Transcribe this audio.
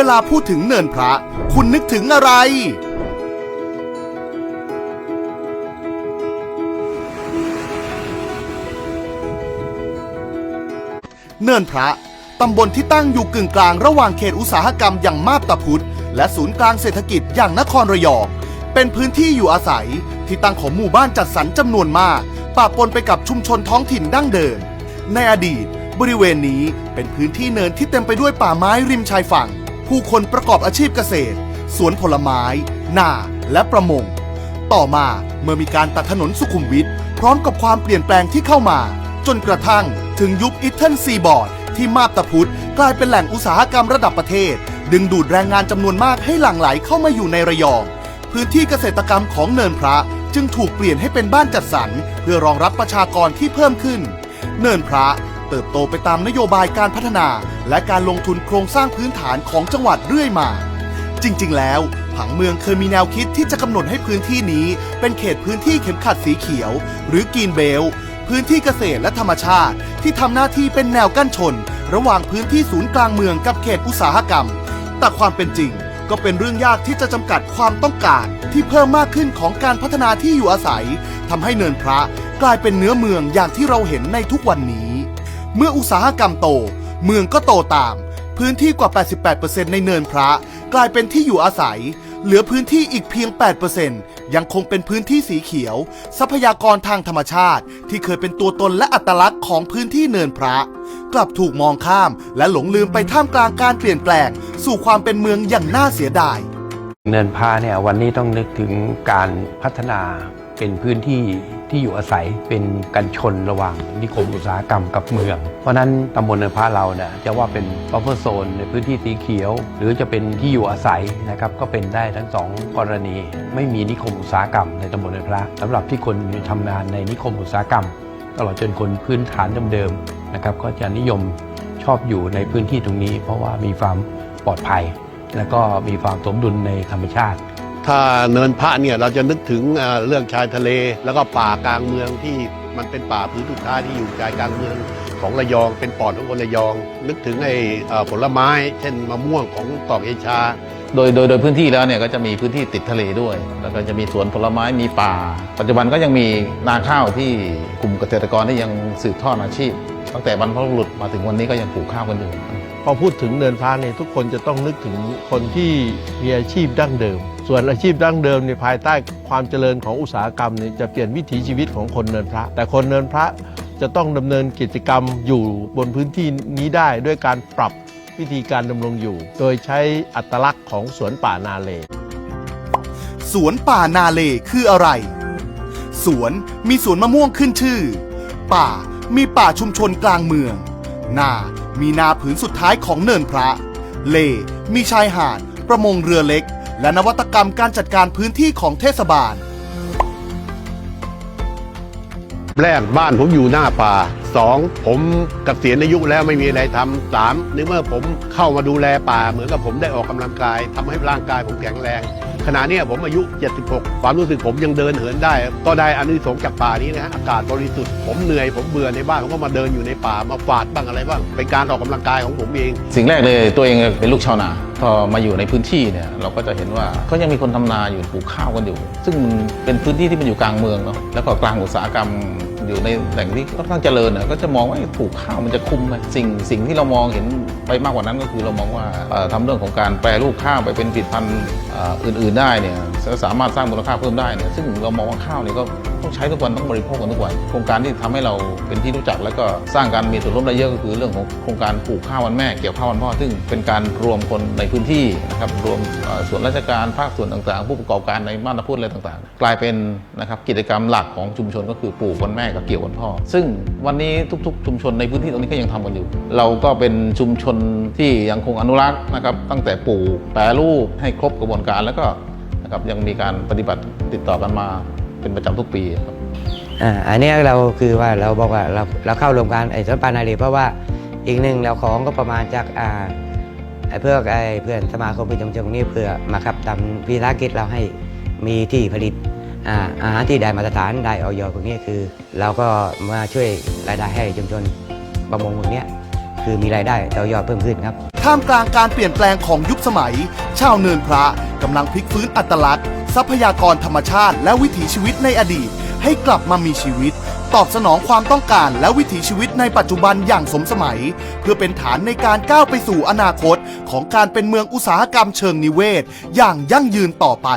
เวลาพูดถึงเนินพระ คุณนึกถึงอะไร เนินพระ ตำบลที่ตั้งอยู่กึ่งกลางระหว่างเขตอุตสาหกรรมอย่างมาบตาพุธและศูนย์กลางเศรษฐกิจอย่างนครระยอง เป็นพื้นที่อยู่อาศัยที่ตั้งของหมู่บ้านจัดสรรจำนวนมากปะปนไปกับชุมชนท้องถิ่นดั้งเดิมในอดีตบริเวณนี้เป็นพื้นที่เนินที่เต็มไปด้วยป่าไม้ริมชายฝั่ง ผู้คนประกอบอาชีพเกษตร สวนผลไม้ นาและประมง ต่อมาเมื่อมีการตัดถนนสุขุมวิทพร้อมกับความเปลี่ยนแปลงที่เข้ามา จนกระทั่งถึงยุคอิตเทิลซีบอร์ดที่มาบตาพุธกลายเป็นแหล่งอุตสาหกรรมระดับประเทศ ดึงดูดแรงงานจำนวนมากให้หลั่งไหลเข้ามาอยู่ในระยอง พื้นที่เกษตรกรรมของเนินพระจึงถูกเปลี่ยนให้เป็นบ้านจัดสรร เพื่อรองรับประชากรที่เพิ่มขึ้น เนินพระเติบโตไปตามนโยบายการพัฒนา และการลงทุนโครงสร้างพื้นฐานของจังหวัดเรื่อยมา จริง ๆ แล้วผังเมืองเคยมีแนวคิดที่จะกำหนดให้พื้นที่นี้ เป็นเขตพื้นที่เข็มขัดสีเขียว หรือกีนเบล พื้นที่เกษตรและธรรมชาติ ที่ทำหน้าที่เป็นแนวกั้นชน ระหว่างพื้นที่ศูนย์กลางเมืองกับเขตอุตสาหกรรม แต่ความเป็นจริงก็เป็นเรื่องยากที่จะจำกัดความต้องการที่เพิ่มมากขึ้นของการพัฒนาที่อยู่อาศัยทำให้เนินพระกลายเป็นเนื้อเมืองอย่างที่เราเห็นในทุกวันนี้ เมื่ออุตสาหกรรมโต เมืองก็โตตาม พื้นที่กว่า 88%ในเนินพระ กลายเป็นที่อยู่อาศัย เหลือพื้นที่อีกเพียง 8%ยังคงเป็นพื้นที่สีเขียว ทรัพยากรทางธรรมชาติ ที่เคยเป็นตัวตนและอัตลักษณ์ของพื้นที่เนินพระ กลับถูกมองข้ามและหลงลืมไปท่ามกลางการเปลี่ยนแปลง สู่ความเป็นเมืองอย่างน่าเสียดาย เนินพาเนี่ยวันนี้ต้องนึกถึงการพัฒนาเป็นพื้นที่ ที่อยู่อาศัยเป็นกันชนระหว่างนิคมอุตสาหกรรมกับเมือง เพราะนั้นตำบลเนินพาเราเนี่ยจะว่าเป็นบัฟเฟอร์โซนในพื้นที่สีเขียว หรือจะเป็นที่อยู่อาศัยนะครับก็เป็นได้ทั้งสองกรณี ไม่มีนิคมอุตสาหกรรมในตำบลเนินพระสำหรับที่คนทำงานในนิคมอุตสาหกรรม ตลอดจนคนพื้นฐานเดิมๆนะครับก็จะนิยมชอบอยู่ในพื้นที่ตรงนี้ เพราะว่ามีความปลอดภัย แล้วก็มีความสมดุลในธรรมชาติ ถ้าเนินพระเนี่ยเราจะนึกถึงเรื่องชายทะเล แล้วก็ป่ากลางเมืองที่มันเป็นป่าพื้นสุดท้ายที่อยู่ใจกลางเมืองของระยอง เป็นปอดของคนระยอง นึกถึงไอ้ผลไม้ เช่นมะม่วงของเกเอชา โดยโดยโดยพื้นที่แล้วเนี่ยก็จะมีพื้นที่ติดทะเลด้วย แล้วก็จะมีสวนผลไม้มีป่า ปัจจุบันก็ยังมีนาข้าวที่กลุ่มเกษตรกรที่ยังสืบทอดอาชีพ ตั้งแต่บรรพบุรุษมาถึงวันนี้ก็ยังปลูกข้าวกันอยู่พอพูดถึงเนินพระเนี่ยทุกคนจะต้องนึกถึงคนที่มีอาชีพดั้งเดิม ส่วนอาชีพดั้งเดิมในภายใต้ความเจริญของอุตสาหกรรมนี่จะเปลี่ยนวิถีชีวิตของคนเนินพระ แต่คนเนินพระจะต้องดำเนินกิจกรรมอยู่บนพื้นที่นี้ได้ด้วยการปรับวิธีการดำรงอยู่ โดยใช้อัตลักษณ์ของสวนป่านาเล สวนป่านาเลคืออะไร สวนมีสวนมะม่วงขึ้นชื่อ ป่ามีป่าชุมชนกลางเมือง นามีนาผืนสุดท้ายของเนินพระ เลมีชายหาดประมงเรือเล็ก และนวัตกรรมการจัดการพื้นที่ของเทศบาล แรกบ้านผมอยู่หน้าป่า สองผมเกษียณอายุแล้วไม่มีอะไรทำสามในเมื่อผมเข้ามาดูแลป่า เหมือนกับผมได้ออกกำลังกายทำให้ร่างกายผมแข็งแรง ขณะนี้ผมอายุ 76 ความรู้สึกผมยังเดินเหินได้ ก็ได้อานิสงส์จากป่านี้นะฮะอากาศบริสุทธิ์ผมเหนื่อยผมเบื่อในบ้านผมก็มาเดินอยู่ในป่ามาฝาดบ้างอะไรบ้างเป็นการออกกำลังกายของผมเอง สิ่งแรกเลยตัวเองเป็นลูกชาวนาพอมาอยู่ในพื้นที่เนี่ยเราก็จะเห็นว่าก็ยังมีคนทำนาอยู่ปลูกข้าวกันอยู่ ซึ่งมันเป็นพื้นที่ที่มันอยู่กลางเมืองเนาะแล้วก็กลางอุตสาหกรรม อยู่ในแหล่งที่ค่อนข้างเจริญน่ะก็จะมองว่าปลูกข้าวมันจะคุ้มไหมสิ่งสิ่งที่เรามองเห็นไปมากกว่านั้นก็คือเรามองว่าเอ่อทำเรื่องของการแปรรูปข้าวไปเป็นผลิตภัณฑ์อื่น ๆ ได้เนี่ยสามารถสร้างมูลค่าเพิ่มได้เนี่ยซึ่งเรามองว่าข้าวเนี่ยก็ต้องใช้ทุกวันต้องบริโภคกันทุกวัน โครงการที่ทำให้เราเป็นที่รู้จัก แล้วก็สร้างการมีส่วนร่วมได้เยอะก็คือเรื่องของโครงการปลูกข้าววันแม่เกี่ยวข้าววันพ่อ ซึ่งเป็นการรวมคนในพื้นที่นะครับรวมส่วนราชการภาคส่วนต่างๆ ผู้ประกอบการในบ้านตะพุธอะไรต่างๆ กลายเป็นนะครับกิจกรรมหลักของชุมชนก็คือปลูกวันแม่กับเกี่ยววันพ่อ ซึ่งวันนี้ทุก ๆ ชุมชนในพื้นที่ตรงนี้ก็ยังทำกันอยู่ เราก็เป็นชุมชนที่ยังคงอนุรักษ์นะครับตั้งแต่ปลูกแปรรูปให้ครบกระบวนการแล้วก็นะครับยังมีการปฏิบัติติดต่อกันมา เป็นประจำทุกปีครับอ่าอันเนี้ยเราคือว่าเราบอกว่าเราเราเข้าโรงการไอ้สวนปานารีเพราะว่าอีกหนึ่งเราของก็ประมาณจากอ่าไอ้เพื่อไอ้เพื่อนสมาคมพิจงจงนี้เพื่อมาขับทำพิธากิจเราให้มีที่ผลิตอ่าอาหารที่ได้มาตรฐานได้ออยพวกนี้คือ เราก็มาช่วยรายได้ให้ชุมชนประมงพวกเนี้ยคคือมีรายได้ต่อยอดเพิ่มขึ้นครับ ท่ามกลางการเปลี่ยนแปลงของยุคสมัย ชาวเนินพระกำลังพลิกฟื้นอัตลักษณ์ ทรัพยากรธรรมชาติและวิถีชีวิตในอดีต ให้กลับมามีชีวิต ตอบสนองความต้องการและวิถีชีวิตในปัจจุบันอย่างสมสมัย เพื่อเป็นฐานในการก้าวไปสู่อนาคต ของการเป็นเมืองอุตสาหกรรมเชิงนิเวศ อย่างยั่งยืนต่อไป